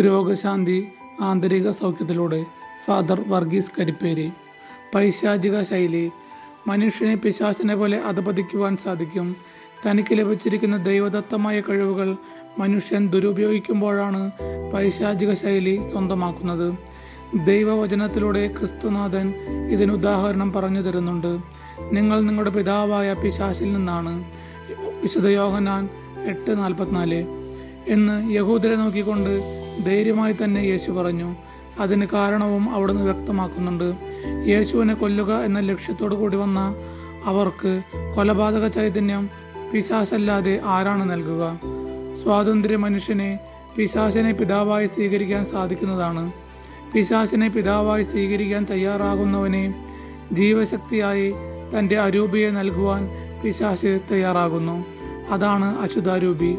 രോഗശാന്തി ആന്തരിക സൗഖ്യത്തിലൂടെ ഫാദർ വർഗീസ് കരിപ്പേരി. പൈശാചിക ശൈലി. മനുഷ്യനെ പിശാചിനെ പോലെ അധപതിക്കുവാൻ സാധിക്കും. തനിക്ക് ലഭിച്ചിരിക്കുന്ന ദൈവദത്തമായ കഴിവുകൾ മനുഷ്യൻ ദുരുപയോഗിക്കുമ്പോഴാണ് പൈശാചിക ശൈലി സ്വന്തമാക്കുന്നത്. ദൈവവചനത്തിലൂടെ ക്രിസ്തുനാഥൻ ഇതിനുദാഹരണം പറഞ്ഞു തരുന്നുണ്ട്. നിങ്ങൾ നിങ്ങളുടെ പിതാവായ പിശാശിൽ നിന്നാണ്. വിശുദ്ധ യോഹനാൻ എട്ട് നാൽപ്പത്തിനാല് എന്ന് യഹൂദരെ നോക്കിക്കൊണ്ട് ധൈര്യമായി തന്നെ യേശു പറഞ്ഞു അതിന് കാരണവും അവിടുന്ന് വ്യക്തമാക്കുന്നുണ്ട്. യേശുവിനെ കൊല്ലുക എന്ന ലക്ഷ്യത്തോടു കൂടി വന്ന അവർക്ക് കൊലപാതക ചൈതന്യം പിശാസല്ലാതെ ആരാണ് നൽകുക? സ്വാതന്ത്ര്യ മനുഷ്യനെ പിശാസിനെ പിതാവായി സ്വീകരിക്കാൻ സാധിക്കുന്നതാണ്. പിശാസിനെ പിതാവായി സ്വീകരിക്കാൻ തയ്യാറാകുന്നവനെ ജീവശക്തിയായി തന്റെ അരൂപിയെ നൽകുവാൻ പിശാശ് തയ്യാറാകുന്നു. അതാണ് അശുദ്ധാരൂപി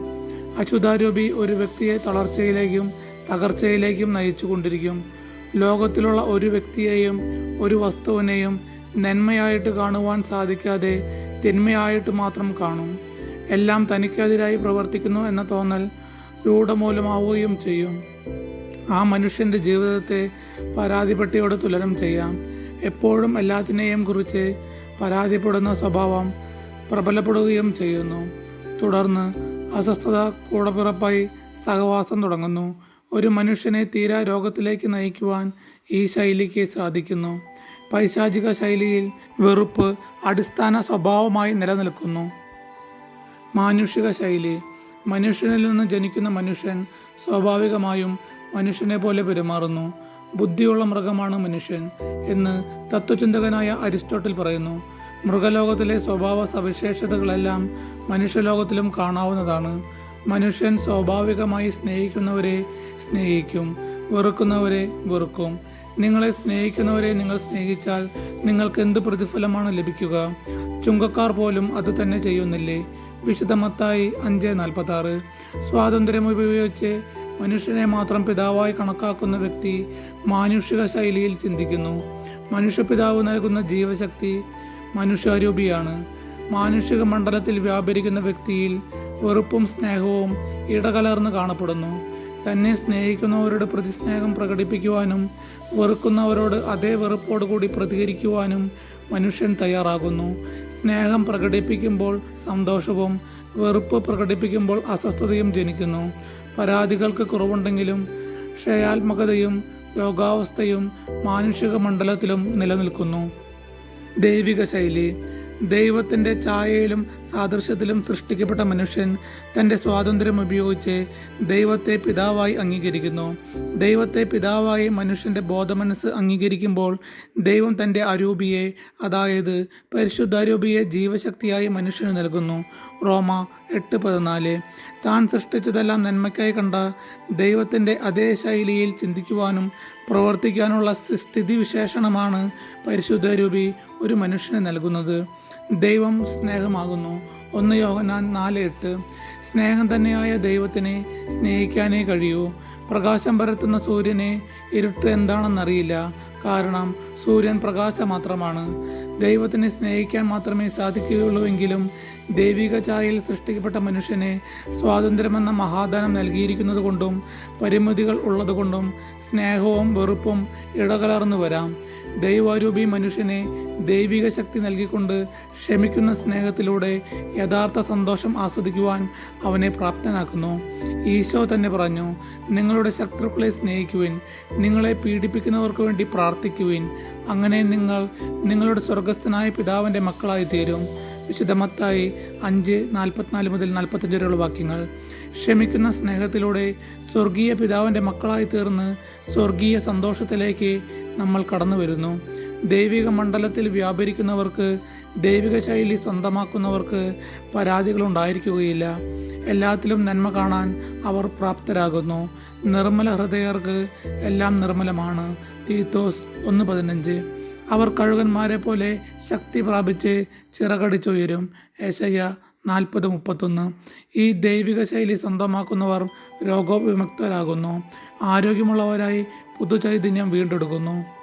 അശുദ്ധാരൂപി ഒരു വ്യക്തിയെ തളർച്ചയിലേക്കും തകർച്ചയിലേക്കും നയിച്ചു കൊണ്ടിരിക്കും ലോകത്തിലുള്ള ഒരു വ്യക്തിയെയും ഒരു വസ്തുവിനെയും നന്മയായിട്ട് കാണുവാൻ സാധിക്കാതെ തിന്മയായിട്ട് മാത്രം കാണും. എല്ലാം തനിക്കെതിരായി പ്രവർത്തിക്കുന്നു എന്ന തോന്നൽ രൂഢമൂലമാവുകയും ചെയ്യും. ആ മനുഷ്യന്റെ ജീവിതത്തെ പരാതിപ്പെട്ടിയോട് തുലനം ചെയ്യാം. എപ്പോഴും എല്ലാത്തിനെയും കുറിച്ച് പരാതിപ്പെടുന്ന സ്വഭാവം പ്രബലപ്പെടുകയും ചെയ്യുന്നു. തുടർന്ന് അസ്വസ്ഥത കൂടപ്പിറപ്പായി സഹവാസം തുടങ്ങുന്നു. ഒരു മനുഷ്യനെ തീരാ രോഗത്തിലേക്ക് നയിക്കുവാൻ ഈ ശൈലിക്ക് സാധിക്കുന്നു. പൈശാചിക ശൈലിയിൽ വെറുപ്പ് അടിസ്ഥാന സ്വഭാവമായി നിലനിൽക്കുന്നു. മാനുഷിക ശൈലി. മനുഷ്യനിൽ നിന്ന് ജനിക്കുന്ന മനുഷ്യൻ സ്വാഭാവികമായും മനുഷ്യനെ പോലെ പെരുമാറുന്നു. ബുദ്ധിയുള്ള മൃഗമാണ് മനുഷ്യൻ എന്ന് തത്വചിന്തകനായ അരിസ്റ്റോട്ടിൽ പറയുന്നു. മൃഗലോകത്തിലെ സ്വഭാവ സവിശേഷതകളെല്ലാം മനുഷ്യലോകത്തിലും കാണാവുന്നതാണ്. മനുഷ്യൻ സ്വാഭാവികമായി സ്നേഹിക്കുന്നവരെ സ്നേഹിക്കും വെറുക്കുന്നവരെ വെറുക്കും. നിങ്ങളെ സ്നേഹിക്കുന്നവരെ നിങ്ങൾ സ്നേഹിച്ചാൽ നിങ്ങൾക്ക് എന്ത് പ്രതിഫലമാണ് ലഭിക്കുക? ചുങ്കക്കാർ പോലും അത് തന്നെ ചെയ്യുന്നില്ലേ? വിശുദ്ധമത്തായി അഞ്ച് നാൽപ്പത്തി ആറ് സ്വാതന്ത്ര്യം ഉപയോഗിച്ച് മനുഷ്യനെ മാത്രം പിതാവായി കണക്കാക്കുന്ന വ്യക്തി മാനുഷിക ശൈലിയിൽ ചിന്തിക്കുന്നു. മനുഷ്യ പിതാവ് നൽകുന്ന ജീവശക്തി മനുഷ്യാരൂപിയാണ്. മാനുഷിക മണ്ഡലത്തിൽ വ്യാപരിക്കുന്ന വ്യക്തിയിൽ വെറുപ്പും സ്നേഹവും ഇടകലർന്ന് കാണപ്പെടുന്നു. തന്നെ സ്നേഹിക്കുന്നവരോട് പ്രതിസ്നേഹം പ്രകടിപ്പിക്കുവാനും വെറുക്കുന്നവരോട് അതേ വെറുപ്പോടുകൂടി പ്രതികരിക്കുവാനും മനുഷ്യൻ തയ്യാറാകുന്നു. സ്നേഹം പ്രകടിപ്പിക്കുമ്പോൾ സന്തോഷവും വെറുപ്പ് പ്രകടിപ്പിക്കുമ്പോൾ അസ്വസ്ഥതയും ജനിക്കുന്നു. പരാതികൾക്ക് കുറവുണ്ടെങ്കിലും ക്ഷയാത്മകതയും രോഗാവസ്ഥയും മാനുഷിക മണ്ഡലത്തിലും നിലനിൽക്കുന്നു. ദൈവിക ശൈലി ദൈവത്തിന്റെ ഛായയിലും സാദൃശ്യത്തിലും സൃഷ്ടിക്കപ്പെട്ട മനുഷ്യൻ തന്റെ സ്വാതന്ത്ര്യം ഉപയോഗിച്ച് ദൈവത്തെ പിതാവായി അംഗീകരിക്കുന്നു. ദൈവത്തെ പിതാവായി മനുഷ്യന്റെ ബോധമനസ്സ് അംഗീകരിക്കുമ്പോൾ ദൈവം തന്റെ അരൂപിയെ അതായത് പരിശുദ്ധാരൂപിയെ ജീവശക്തിയായി മനുഷ്യന് നൽകുന്നു. റോമ എട്ട് പതിനാല്. താൻ സൃഷ്ടിച്ചതെല്ലാം നന്മയ്ക്കായി കണ്ട ദൈവത്തിന്റെ അതേ ശൈലിയിൽ ചിന്തിക്കുവാനും പ്രവർത്തിക്കാനുള്ള സ്ഥിതിവിശേഷണമാണ് പരിശുദ്ധരൂപി ഒരു മനുഷ്യന് നൽകുന്നത്. ദൈവം സ്നേഹമാകുന്നു. ഒന്ന് യോഹനാൻ നാല് എട്ട്. സ്നേഹം തന്നെയായ ദൈവത്തിനെ സ്നേഹിക്കാനേ കഴിയൂ. പ്രകാശം പരത്തുന്ന സൂര്യനെ ഇരുട്ട് എന്താണെന്നറിയില്ല. കാരണം സൂര്യൻ പ്രകാശം മാത്രമാണ് ദൈവത്തിനെ സ്നേഹിക്കാൻ മാത്രമേ സാധിക്കുകയുള്ളൂവെങ്കിലും ദൈവിക ചായയിൽ സൃഷ്ടിക്കപ്പെട്ട മനുഷ്യനെ സ്വാതന്ത്ര്യമെന്ന മഹാദാനം നൽകിയിരിക്കുന്നത് കൊണ്ടും പരിമിതികൾ ഉള്ളതുകൊണ്ടും സ്നേഹവും വെറുപ്പും ഇടകലർന്നു വരാം. ദൈവാരൂപി മനുഷ്യനെ ദൈവിക ശക്തി നൽകിക്കൊണ്ട് ക്ഷമിക്കുന്ന സ്നേഹത്തിലൂടെ യഥാർത്ഥ സന്തോഷം ആസ്വദിക്കുവാൻ അവനെ പ്രാപ്തനാക്കുന്നു. ഈശോ തന്നെ പറഞ്ഞു നിങ്ങളുടെ ശത്രുക്കളെ സ്നേഹിക്കുവിൻ നിങ്ങളെ പീഡിപ്പിക്കുന്നവർക്ക് വേണ്ടി പ്രാർത്ഥിക്കുവിൻ. അങ്ങനെ നിങ്ങൾ നിങ്ങളുടെ സ്വർഗസ്ഥനായ പിതാവിന്റെ മക്കളായി തീരും. വിശുദ്ധമത്തായി അഞ്ച് നാൽപ്പത്തിനാല് മുതൽ നാൽപ്പത്തഞ്ച് വരെയുള്ള വാക്യങ്ങൾ. ക്ഷമിക്കുന്ന സ്നേഹത്തിലൂടെ സ്വർഗീയ പിതാവിന്റെ മക്കളായി തീർന്ന് സ്വർഗീയ സന്തോഷത്തിലേക്ക് നമ്മൾ കടന്നു വരുന്നു. ദൈവിക മണ്ഡലത്തിൽ വ്യാപരിക്കുന്നവർക്ക് ദൈവിക ശൈലി സ്വന്തമാക്കുന്നവർക്ക് പരാതികളുണ്ടായിരിക്കുകയില്ല എല്ലാത്തിലും നന്മ കാണാൻ അവർ പ്രാപ്തരാകുന്നു. നിർമ്മല ഹൃദയർക്ക് എല്ലാം നിർമ്മലമാണ്. തീത്തോസ് ഒന്ന് പതിനഞ്ച്. അവർ കഴുകന്മാരെ പോലെ ശക്തി പ്രാപിച്ച് ചിറകടിച്ചുയരും. ഏശയ്യ നാൽപ്പത് മുപ്പത്തൊന്ന്. ഈ ദൈവിക ശൈലി സ്വന്തമാക്കുന്നവർ രോഗവിമുക്തരാകുന്നു. ആരോഗ്യമുള്ളവരായി പുതുചൈതന്യം വീണ്ടെടുക്കുന്നു.